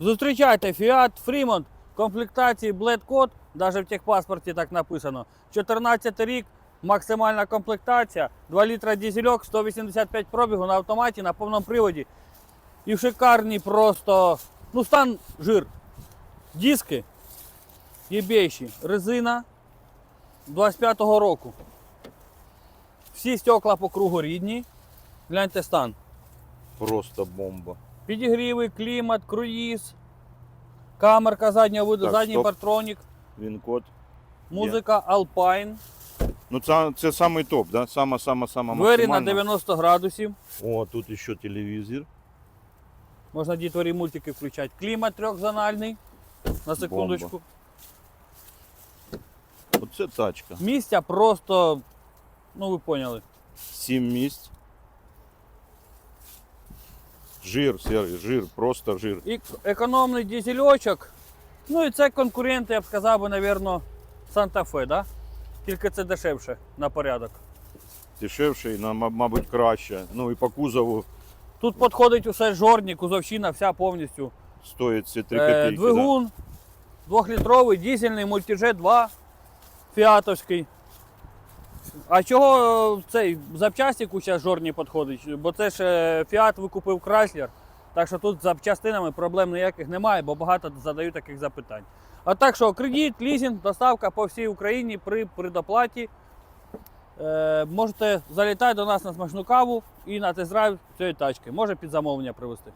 Зустрічайте Fiat Fremont комплектації Blade Code, навіть в техпаспорті так написано. 14 рік, максимальна комплектація, 2 літра дизельок, 185 пробігу на автоматі, на повному приводі. І шикарні просто, ну стан жир. Диски єбейші, резина 25-го року. Всі стекла по кругу рідні. Гляньте стан. Просто бомба. Підігріви, клімат, круїз, камерка заднього виду, Так, задній стоп. партронік, Він код. музика Alpine, Ну це, це самий топ, да? Сама, сама, сама двері на максимальна. 90 градусів. О, тут ще телевізор. Можна дітворі мультики включати. Клімат трьохзональний. На секундочку. Оце тачка. Місця просто, ну ви поняли. Сім місць. Жир, Сергій, жир, просто жир. І економний дизельочок. Ну і це конкуренти, я б сказав би, напевно, Санта-Фе, да? Тільки це дешевше на порядок. Дешевше і, мабуть, краще. Ну і по кузову Тут підходить усе жорні, кузовщина, вся повністю. стоїть ці 3 Е, копійки. двигун двохлітровий, дизельний, мультиджет 2 фіатовський. А чого е, цей запчастику зараз жорні підходить? Бо це ж е, Фіат викупив Chrysler. Так що тут з запчастинами проблем ніяких немає, бо багато задають таких запитань. А так що кредит, лізинг, доставка по всій Україні при предоплаті. Е, можете залітати до нас на смачну каву і на тест-драйв цієї тачки. Може під замовлення привезти.